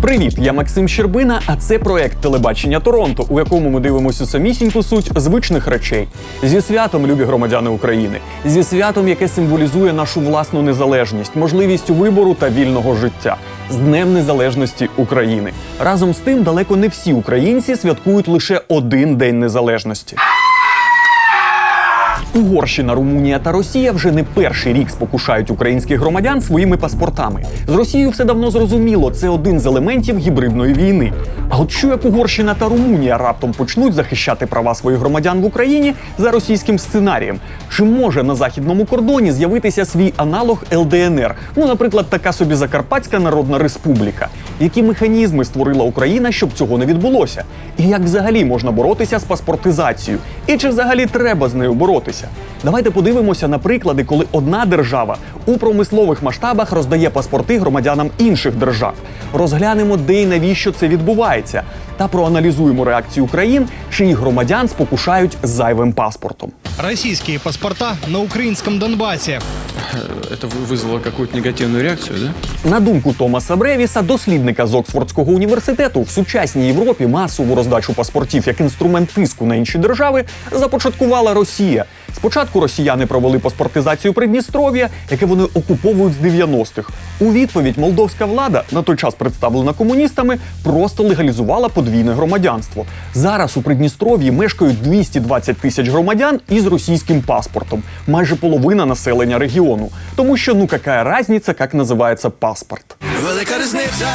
Привіт, я Максим Щербина, а це проект телебачення Торонто, у якому ми дивимося самісіньку суть звичних речей. Зі святом, любі громадяни України, зі святом, яке символізує нашу власну незалежність, можливість вибору та вільного життя. З Днем Незалежності України. Разом з тим, далеко не всі українці святкують лише один день незалежності. Угорщина, Румунія та Росія вже не перший рік спокушають українських громадян своїми паспортами. З Росією все давно зрозуміло, це один з елементів гібридної війни. А от що як Угорщина та Румунія раптом почнуть захищати права своїх громадян в Україні за російським сценарієм? Чи може на західному кордоні з'явитися свій аналог ЛДНР? Ну, наприклад, така собі Закарпатська Народна Республіка. Які механізми створила Україна, щоб цього не відбулося? І як взагалі можна боротися з паспортизацією? І чи взагалі треба з нею боротися? Давайте подивимося на приклади, коли одна держава у промислових масштабах роздає паспорти громадянам інших держав. Розглянемо, де і навіщо це відбувається, та проаналізуємо реакцію країн, чиїх громадян спокушають зайвим паспортом. Российские паспорта на украинском Донбассе. Это вы- вызвало какую-то негативную реакцию, да? На думку Томаса Бревіса, дослідника з Оксфордського університету, в сучасній Європі масову роздачу паспортів як інструмент тиску на інші держави започаткувала Росія. Спочатку росіяни провели паспортизацію Придністров'я, яке вони окуповують з 90-х. У відповідь молдовська влада, на той час представлена комуністами, просто легалізувала подвійне громадянство. Зараз у Придністров'ї мешкають 220 тисяч громадян із російським паспортом, майже половина населення регіону. Тому що ну какая разниця, як називається паспорт. Велика різниця.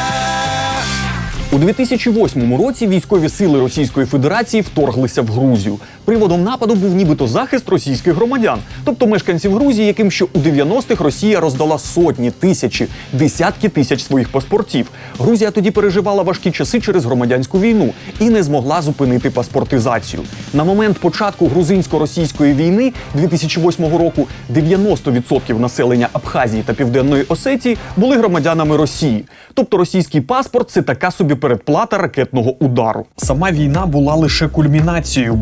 У 2008 році військові сили Російської Федерації вторглися в Грузію. Приводом нападу був нібито захист російських громадян, тобто мешканців Грузії, яким ще у 90-х Росія роздала сотні тисячі, десятки тисяч своїх паспортів. Грузія тоді переживала важкі часи через громадянську війну і не змогла зупинити паспортизацію. На момент початку грузинсько-російської війни 2008 року 90% населення Абхазії та Південної Осетії були громадянами Росії. Тобто російський паспорт це така собі передплата ракетного удару. Сама війна була лише кульмінацією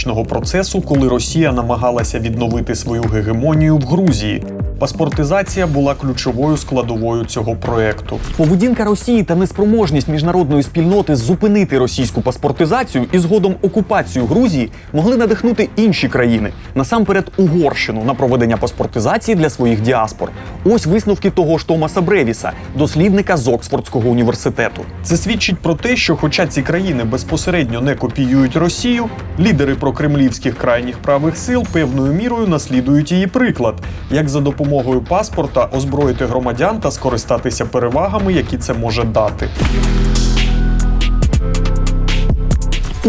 багаторічного процесу, коли Росія намагалася відновити свою гегемонію в Грузії. Паспортизація була ключовою складовою цього проекту. Поведінка Росії та неспроможність міжнародної спільноти зупинити російську паспортизацію і згодом окупацію Грузії могли надихнути інші країни, насамперед Угорщину, на проведення паспортизації для своїх діаспор. Ось висновки того ж Томаса Бревіса, дослідника з Оксфордського університету. Це свідчить про те, що, хоча ці країни безпосередньо не копіюють Росію, лідери прокремлівських крайніх правих сил певною мірою наслідують її приклад, як за допомогою паспорта озброїти громадян та скористатися перевагами, які це може дати.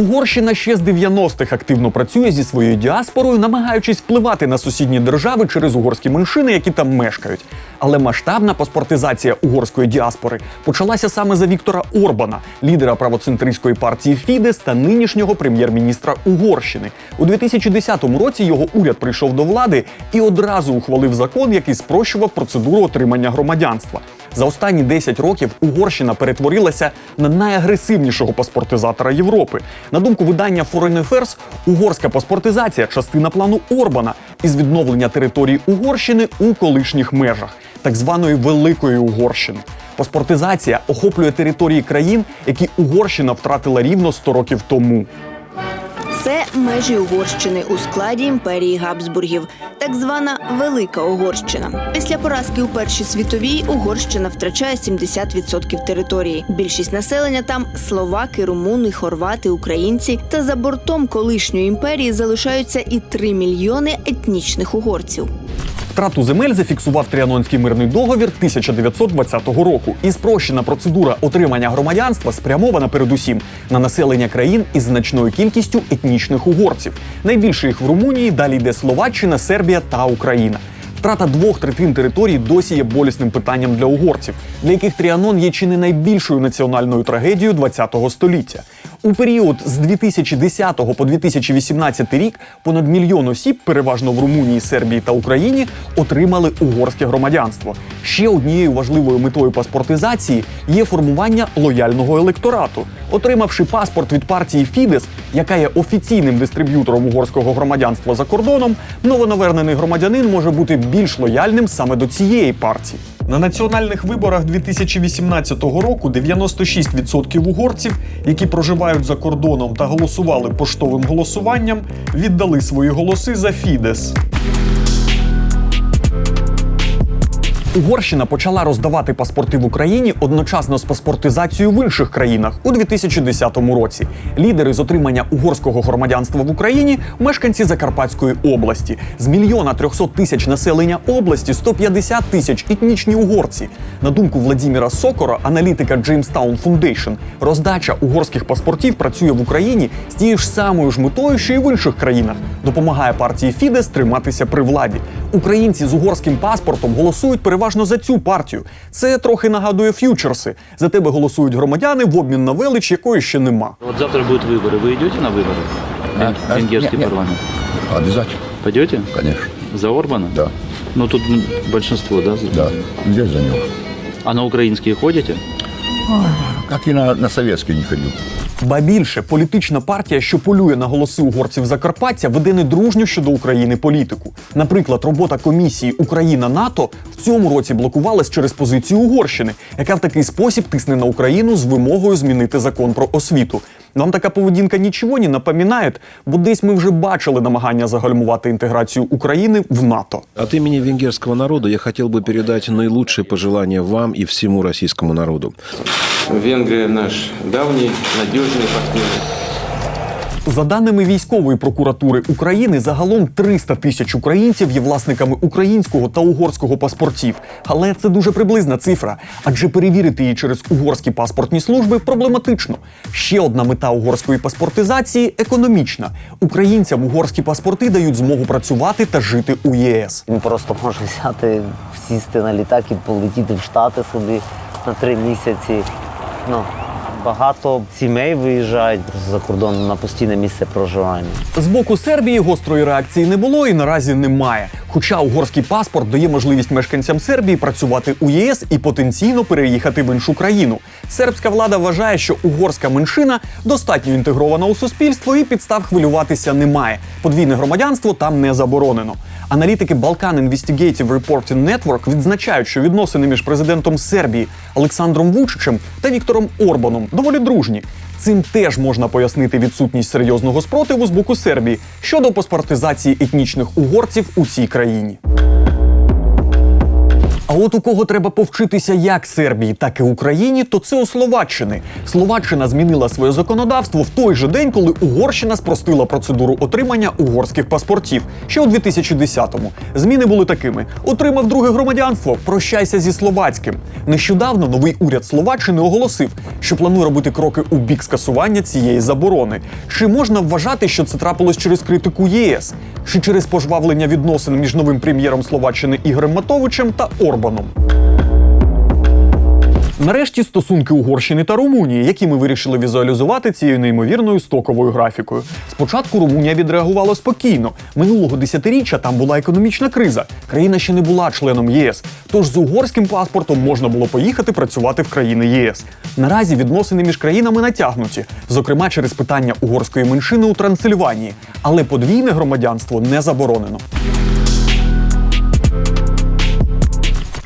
Угорщина ще з 90-х активно працює зі своєю діаспорою, намагаючись впливати на сусідні держави через угорські меншини, які там мешкають. Але масштабна паспортизація угорської діаспори почалася саме за Віктора Орбана, лідера правоцентристської партії Фідес та нинішнього прем'єр-міністра Угорщини. У 2010 році його уряд прийшов до влади і одразу ухвалив закон, який спрощував процедуру отримання громадянства. За останні 10 років Угорщина перетворилася на найагресивнішого паспортизатора Європи. На думку видання Foreign Affairs, угорська паспортизація частина плану Орбана із відновлення території Угорщини у колишніх межах, так званої Великої Угорщини. Паспортизація охоплює території країн, які Угорщина втратила рівно 100 років тому. Це межі Угорщини у складі імперії Габсбургів, так звана Велика Угорщина. Після поразки у Першій світовій Угорщина втрачає 70% території. Більшість населення там словаки, румуни, хорвати, українці. Та за бортом колишньої імперії залишаються і 3 мільйони етнічних угорців. Втрату земель зафіксував Тріанонський мирний договір 1920 року. І спрощена процедура отримання громадянства спрямована передусім на населення країн із значною кількістю етнічних угорців. Найбільше їх в Румунії, далі йде Словаччина, Сербія та Україна. Втрата двох третин території досі є болісним питанням для угорців, для яких Тріанон є чи не найбільшою національною трагедією ХХ століття. У період з 2010 по 2018 рік понад мільйон осіб, переважно в Румунії, Сербії та Україні, отримали угорське громадянство. Ще однією важливою метою паспортизації є формування лояльного електорату. Отримавши паспорт від партії Фідес, яка є офіційним дистриб'ютором угорського громадянства за кордоном, новонавернений громадянин може бути більш лояльним саме до цієї партії. На національних виборах 2018 року 96% угорців, які проживають за кордоном та голосували поштовим голосуванням, віддали свої голоси за Фідес. Угорщина почала роздавати паспорти в Україні одночасно з паспортизацією в інших країнах у 2010 році. Лідери з отримання угорського громадянства в Україні мешканці Закарпатської області. З мільйона трьохсот тисяч населення області 150 тисяч етнічні угорці. На думку Владіміра Сокора, аналітика Jamestown Foundation, роздача угорських паспортів працює в Україні з тією ж самою ж метою, що і в інших країнах. Допомагає партії Фідес триматися при владі. Українці з угорським паспортом голосують переважно за цю партію. Це трохи нагадує ф'ючерси. За тебе голосують громадяни в обмін на велич, якої ще нема. Вот завтра будут выборы. Вы идете на выборы? Вен- а, Венгерский не, не. парламент. Обязательно, Пойдете? конечно. За Орбана? Да, Ну тут м, большинство, да? за- да. Я за него. А на украинские ходите? Как и на, на советский не ходил. Ба більше політична партія, що полює на голоси угорців Закарпаття, веде недружню щодо України політику. Наприклад, робота комісії Україна НАТО в цьому році блокувалась через позицію Угорщини, яка в такий спосіб тисне на Україну з вимогою змінити закон про освіту. Вам така поведінка нічого не напоминає, бо десь ми вже бачили намагання загальмувати інтеграцію України в НАТО. От імені венгерського народу я хотів би передати найкращі пожелання вам і всьому російському народу. Венгрія наш давній надіжний партнер. За даними військової прокуратури України, загалом 300 тисяч українців є власниками українського та угорського паспортів. Але це дуже приблизна цифра, адже перевірити її через угорські паспортні служби проблематично. Ще одна мета угорської паспортизації економічна. Українцям угорські паспорти дають змогу працювати та жити у ЄС. Він просто може взяти, сісти на літак і полетіти в Штати собі на три місяці. Ну, багато сімей виїжджають за кордон на постійне місце проживання. З боку Сербії гострої реакції не було і наразі немає. Хоча угорський паспорт дає можливість мешканцям Сербії працювати у ЄС і потенційно переїхати в іншу країну. Сербська влада вважає, що угорська меншина достатньо інтегрована у суспільство і підстав хвилюватися немає. Подвійне громадянство там не заборонено. Аналітики Balkan Investigative Reporting Network відзначають, що відносини між президентом Сербії Олександром Вучичем та Віктором Орбаном доволі дружні. Цим теж можна пояснити відсутність серйозного спротиву з боку Сербії щодо паспортизації етнічних угорців у цій країні. А от у кого треба повчитися як Сербії, так і Україні, то це у Словаччини. Словаччина змінила своє законодавство в той же день, коли Угорщина спростила процедуру отримання угорських паспортів. Ще у 2010-му. Зміни були такими: отримав друге громадянство, прощайся зі словацьким. Нещодавно новий уряд Словаччини оголосив, що планує робити кроки у бік скасування цієї заборони. Чи можна вважати, що це трапилось через критику ЄС, чи через пожвавлення відносин між новим прем'єром Словаччини Ігорем Матовичем та Орбаном? Нарешті стосунки Угорщини та Румунії, які ми вирішили візуалізувати цією неймовірною стоковою графікою. Спочатку Румунія відреагувала спокійно. Минулого десятиріччя там була економічна криза. Країна ще не була членом ЄС. Тож з угорським паспортом можна було поїхати працювати в країни ЄС. Наразі відносини між країнами натягнуті, зокрема через питання угорської меншини у Трансильванії. Але подвійне громадянство не заборонено.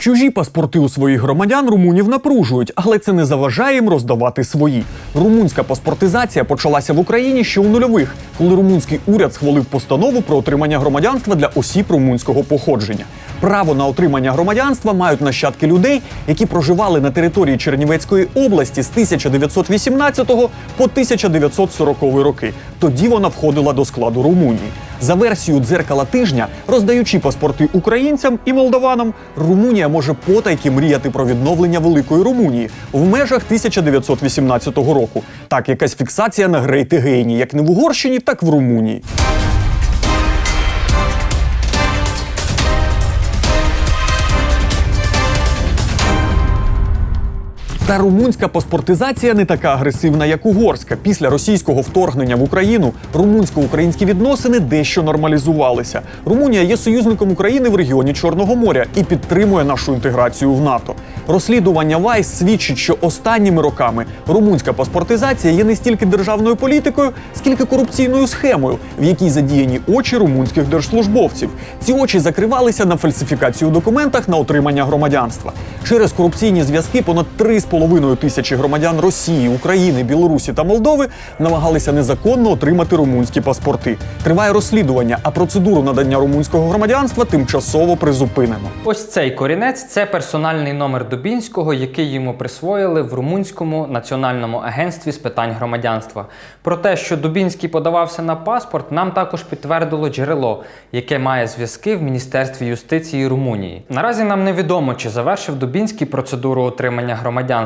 Чужі паспорти у своїх громадян румунів напружують, але це не заважає їм роздавати свої. Румунська паспортизація почалася в Україні ще у нульових, коли румунський уряд схвалив постанову про отримання громадянства для осіб румунського походження. Право на отримання громадянства мають нащадки людей, які проживали на території Чернівецької області з 1918 по 1940 роки. Тоді вона входила до складу Румунії. За версією дзеркала тижня, роздаючи паспорти українцям і молдаванам, Румунія може потайки мріяти про відновлення великої Румунії в межах 1918 року. Так, якась фіксація на Грейт Гейні, як не в Угорщині, так в Румунії. Та румунська паспортизація не така агресивна, як угорська. Після російського вторгнення в Україну румунсько-українські відносини дещо нормалізувалися. Румунія є союзником України в регіоні Чорного моря і підтримує нашу інтеграцію в НАТО. Розслідування Вайс свідчить, що останніми роками румунська паспортизація є не стільки державною політикою, скільки корупційною схемою, в якій задіяні очі румунських держслужбовців. Ці очі закривалися на фальсифікацію документах на отримання громадянства. Через корупційні зв'язки понад 3,5 тисячі громадян Росії, України, Білорусі та Молдови намагалися незаконно отримати румунські паспорти. Триває розслідування, а процедуру надання румунського громадянства тимчасово призупинено. Ось цей корінець це персональний номер Дубінського, який йому присвоїли в Румунському національному агентстві з питань громадянства. Про те, що Дубінський подавався на паспорт, нам також підтвердило джерело, яке має зв'язки в Міністерстві юстиції Румунії. Наразі нам невідомо, чи завершив Дубінський процедуру отримання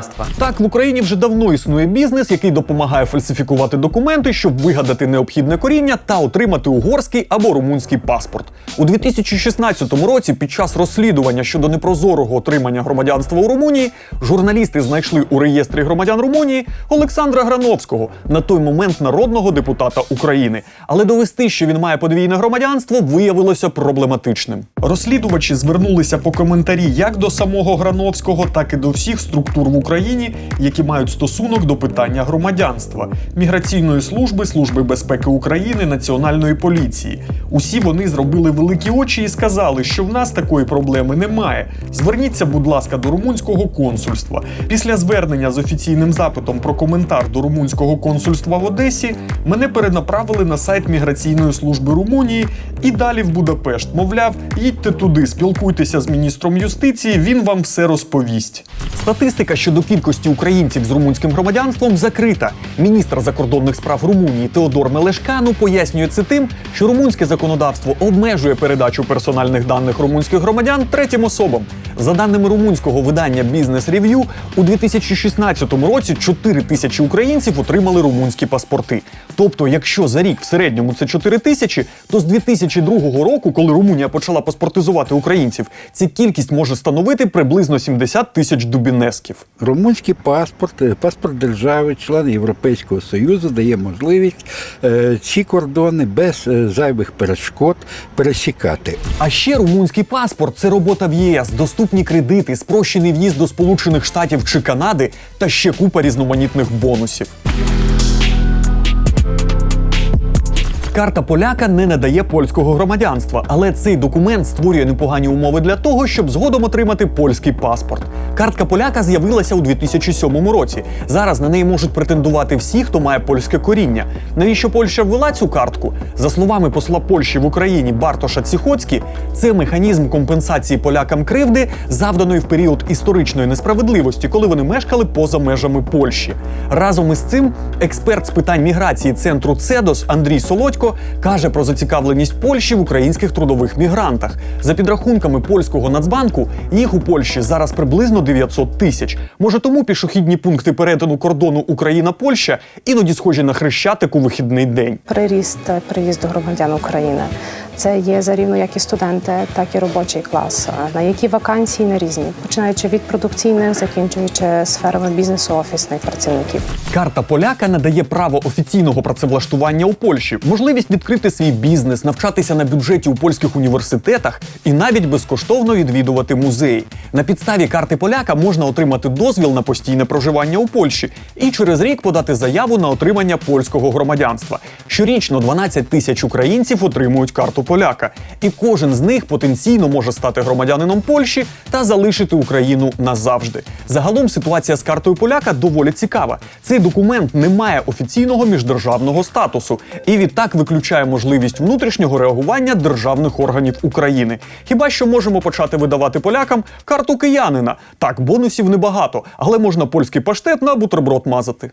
громадянства. Так, в Україні вже давно існує бізнес, який допомагає фальсифікувати документи, щоб вигадати необхідне коріння та отримати угорський або румунський паспорт. У 2016 році, під час розслідування щодо непрозорого отримання громадянства у Румунії, журналісти знайшли у реєстрі громадян Румунії Олександра Грановського, на той момент народного депутата України. Але довести, що він має подвійне громадянство, виявилося проблематичним. Розслідувачі звернулися по коментарі як до самого Грановського, так і до всіх структур в Україні, які мають стосунок до питання громадянства, міграційної служби, служби безпеки України, національної поліції. Усі вони зробили великі очі і сказали, що в нас такої проблеми немає. Зверніться, будь ласка, до румунського консульства. Після звернення з офіційним запитом про коментар до румунського консульства в Одесі мене перенаправили на сайт міграційної служби Румунії і далі в Будапешт. Мовляв, їдьте туди, спілкуйтеся з міністром юстиції, він вам все розповість. Статистика щодо кількості українців з румунським громадянством закрита. Міністр закордонних справ Румунії Теодор Мелешкану пояснює це тим, що румунське законодавство обмежує передачу персональних даних румунських громадян третім особам. За даними румунського видання Business Review, у 2016 році 4 тисячі українців отримали румунські паспорти. Тобто, якщо за рік в середньому це 4 тисячі, то з 2002 року, коли Румунія почала паспортизувати українців, ця кількість може становити приблизно 70 тисяч дубінесків. Румунський паспорт, е, паспорт держави, член Європейського Союзу дає можливість е, ці кордони без е, зайвих перешкод пересікати. А ще румунський паспорт це робота в ЄС, доступні кредити, спрощений в'їзд до Сполучених Штатів чи Канади та ще купа різноманітних бонусів. Карта поляка не надає польського громадянства, але цей документ створює непогані умови для того, щоб згодом отримати польський паспорт. Картка поляка з'явилася у 2007 році. Зараз на неї можуть претендувати всі, хто має польське коріння. Навіщо Польща ввела цю картку? За словами посла Польщі в Україні Бартоша Ціхоцькі, це механізм компенсації полякам кривди, завданої в період історичної несправедливості, коли вони мешкали поза межами Польщі. Разом із цим експерт з питань міграції центру Цедос Андрій Солодько каже про зацікавленість Польщі в українських трудових мігрантах. За підрахунками польського нацбанку, їх у Польщі зараз приблизно 900 тисяч. Може, тому пішохідні пункти перетину кордону Україна-Польща іноді схожі на хрещатик у вихідний день. Приріст приїзду громадян України. Це є за рівно як і студенти, так і робочий клас. На які вакансії на різні, починаючи від продукційних, закінчуючи сферами бізнесу офісних працівників. Карта поляка надає право офіційного працевлаштування у Польщі, можливість відкрити свій бізнес, навчатися на бюджеті у польських університетах і навіть безкоштовно відвідувати музеї. На підставі карти поляка можна отримати дозвіл на постійне проживання у Польщі і через рік подати заяву на отримання польського громадянства. Щорічно 12 тисяч українців отримують карту поляка, і кожен з них потенційно може стати громадянином Польщі та залишити Україну назавжди. Загалом ситуація з картою поляка доволі цікава. Цей документ не має офіційного міждержавного статусу і відтак виключає можливість внутрішнього реагування державних органів України. Хіба що можемо почати видавати полякам карту киянина? Так, бонусів небагато, але можна польський паштет на бутерброд мазати.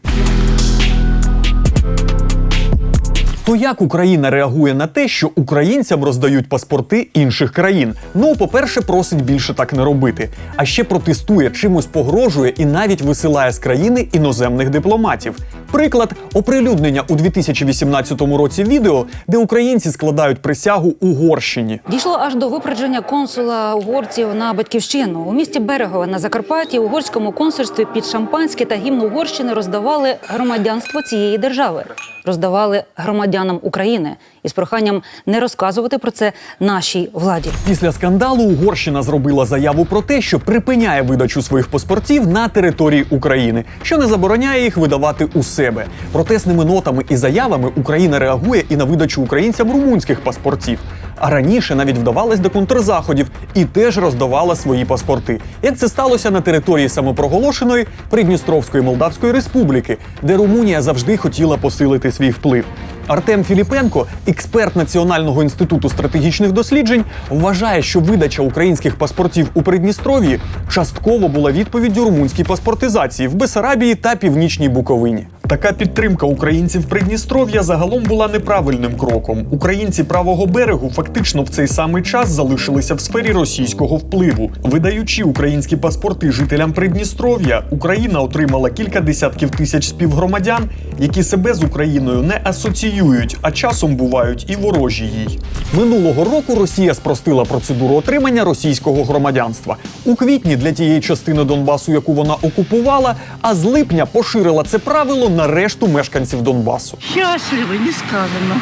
То як Україна реагує на те, що українцям роздають паспорти інших країн? Ну, по-перше, просить більше так не робити. А ще протестує, чимось погрожує і навіть висилає з країни іноземних дипломатів. Приклад оприлюднення у 2018 році відео, де українці складають присягу Угорщині. Дійшло аж до випередження консула угорців на батьківщину у місті Берегове на Закарпатті. Угорському консульстві під шампанське та гімн Угорщини роздавали громадянство цієї держави, роздавали громадянам України із проханням не розказувати про це нашій владі. Після скандалу Угорщина зробила заяву про те, що припиняє видачу своїх паспортів на території України, що не забороняє їх видавати у себе. Протесними нотами і заявами Україна реагує і на видачу українцям румунських паспортів. А раніше навіть вдавалась до контрзаходів і теж роздавала свої паспорти. Як це сталося на території самопроголошеної Придністровської Молдавської Республіки, де Румунія завжди хотіла посилити свій вплив. Артем Філіпенко, експерт Національного інституту стратегічних досліджень, вважає, що видача українських паспортів у Придністров'ї частково була відповіддю румунській паспортизації в Бесарабії та Північній Буковині. Така підтримка українців Придністров'я загалом була неправильним кроком. Українці правого берегу фактично в цей самий час залишилися в сфері російського впливу. Видаючи українські паспорти жителям Придністров'я, Україна отримала кілька десятків тисяч співгромадян, які себе з Україною не асоціюють, а часом бувають і ворожі їй. Минулого року Росія спростила процедуру отримання російського громадянства у квітні для тієї частини Донбасу, яку вона окупувала, а з липня поширила це правило на решту мешканців Донбасу. Счастливы, не сказано.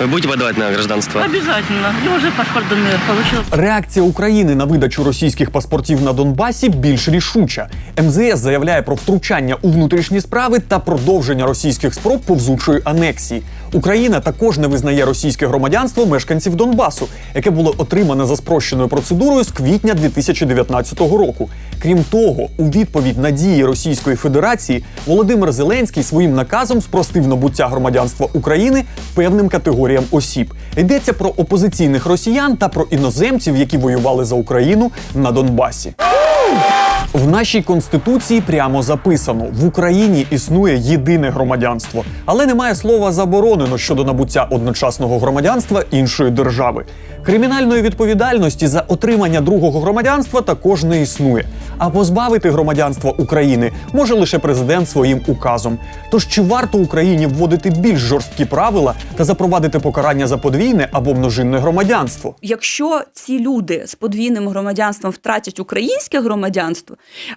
Вы будете подавать на гражданство? Обязательно. Я уже паспорт ДНР получила. Реакція України на видачу російських паспортів на Донбасі більш рішуча. МЗС заявляє про втручання у внутрішні справи та продовження російських спроб повзучої анексії. Україна також не визнає російське громадянство мешканців Донбасу, яке було отримане за спрощеною процедурою з квітня 2019 року. Крім того, у відповідь на дії Російської Федерації Володимир Зеленський своїм наказом спростив набуття громадянства України певним категоріям осіб. Йдеться про опозиційних росіян та про іноземців, які воювали за Україну на Донбасі. В нашій конституції прямо записано: в Україні існує єдине громадянство, але немає слова заборонено щодо набуття одночасного громадянства іншої держави. Кримінальної відповідальності за отримання другого громадянства також не існує. А позбавити громадянства України може лише президент своїм указом. Тож чи варто Україні вводити більш жорсткі правила та запровадити покарання за подвійне або множинне громадянство? Якщо ці люди з подвійним громадянством втратять українське громадянство,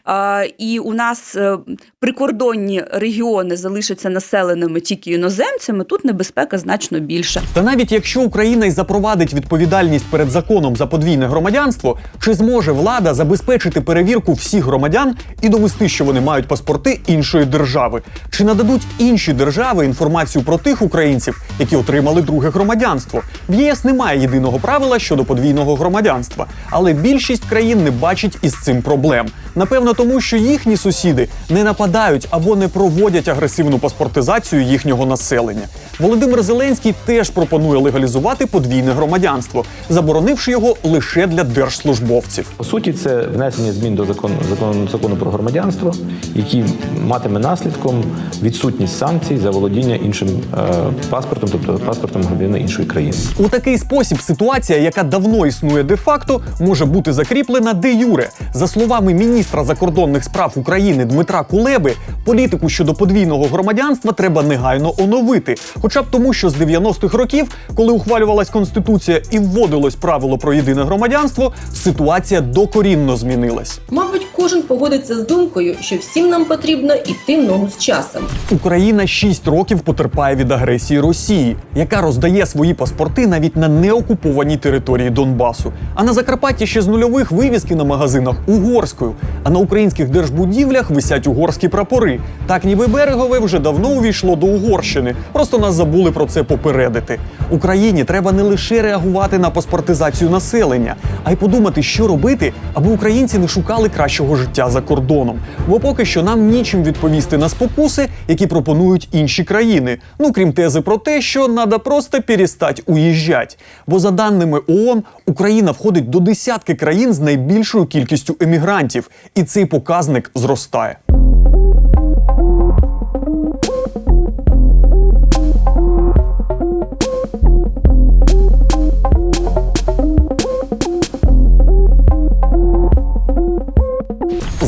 а, і у нас е, прикордонні регіони залишаться населеними тільки іноземцями, тут небезпека значно більша. Та навіть якщо Україна й запровадить відповідальність перед законом за подвійне громадянство, чи зможе влада забезпечити перевірку всіх громадян і довести, що вони мають паспорти іншої держави? Чи нададуть інші держави інформацію про тих українців, які отримали друге громадянство? В ЄС немає єдиного правила щодо подвійного громадянства, але більшість країн не бачить із цим проблем проблем. Напевно, тому що їхні сусіди не нападають або не проводять агресивну паспортизацію їхнього населення. Володимир Зеленський теж пропонує легалізувати подвійне громадянство, заборонивши його лише для держслужбовців. По суті, це внесення змін до закону закону, закону про громадянство, який матиме наслідком відсутність санкцій за володіння іншим е, паспортом, тобто паспортом громадянина іншої країни. У такий спосіб ситуація, яка давно існує де-факто, може бути закріплена де юре. За словами міністра закордонних справ України Дмитра Кулеби, політику щодо подвійного громадянства треба негайно оновити. Хоча б тому, що з 90-х років, коли ухвалювалась конституція і вводилось правило про єдине громадянство, ситуація докорінно змінилась. Мабуть, кожен погодиться з думкою, що всім нам потрібно йти в ногу з часом. Україна 6 років потерпає від агресії Росії, яка роздає свої паспорти навіть на неокупованій території Донбасу. А на Закарпатті ще з нульових вивіски на магазинах угорською. А на українських держбудівлях висять угорські прапори. Так ніби берегове вже давно увійшло до Угорщини. Просто нас забули про це попередити. Україні треба не лише реагувати на паспортизацію населення, а й подумати, що робити, аби українці не шукали кращого життя за кордоном. Бо поки що нам нічим відповісти на спокуси, які пропонують інші країни. Ну крім тези про те, що треба просто перестать уїжджати. Бо за даними ООН, Україна входить до десятки країн з найбільшою кількістю емігрантів, і цей показник зростає.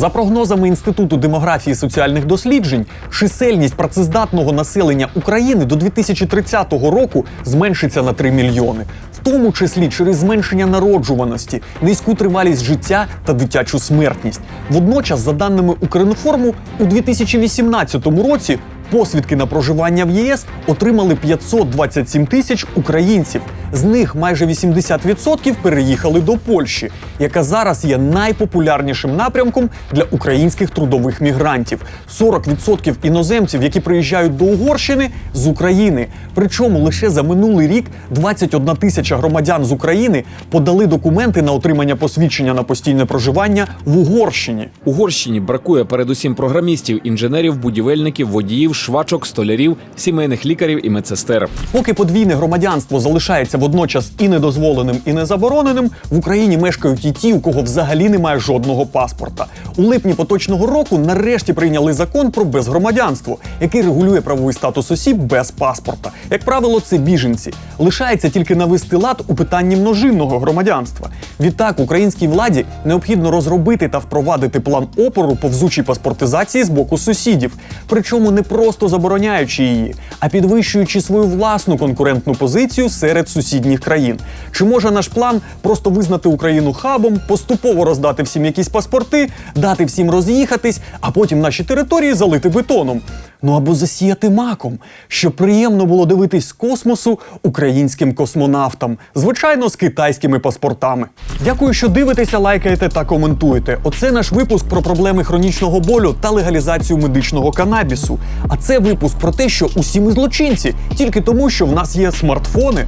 За прогнозами Інституту демографії соціальних досліджень, чисельність працездатного населення України до 2030 року зменшиться на 3 мільйони тому числі через зменшення народжуваності, низьку тривалість життя та дитячу смертність. Водночас, за даними Укрінформу, у 2018 році посвідки на проживання в ЄС отримали 527 тисяч українців. З них майже 80% переїхали до Польщі, яка зараз є найпопулярнішим напрямком для українських трудових мігрантів. 40% іноземців, які приїжджають до Угорщини, з України. Причому лише за минулий рік 21 тисяча громадян з України подали документи на отримання посвідчення на постійне проживання в Угорщині. Угорщині бракує передусім програмістів, інженерів, будівельників, водіїв, швачок, столярів, сімейних лікарів і медсестер. Поки подвійне громадянство залишається водночас і недозволеним, і незабороненим, в Україні мешкають і ті, у кого взагалі немає жодного паспорта. У липні поточного року нарешті прийняли закон про безгромадянство, який регулює правовий статус осіб без паспорта. Як правило, це біженці. Лишається тільки навести лад у питанні множинного громадянства. Відтак, українській владі необхідно розробити та впровадити план опору повзучій паспортизації з боку сусідів, причому не просто забороняючи її, а підвищуючи свою власну конкурентну позицію серед сусідніх країн. Чи може наш план просто визнати Україну хабом, поступово роздати всім якісь паспорти, дати всім роз'їхатись, а потім наші території залити бетоном? Ну або засіяти маком, щоб приємно було дивитись космосу українським космонавтам, звичайно, з китайськими паспортами. Дякую, що дивитеся, лайкаєте та коментуєте. Оце наш випуск про проблеми хронічного болю та легалізацію медичного канабісу. А це випуск про те, що усі ми злочинці, тільки тому, що в нас є смартфони.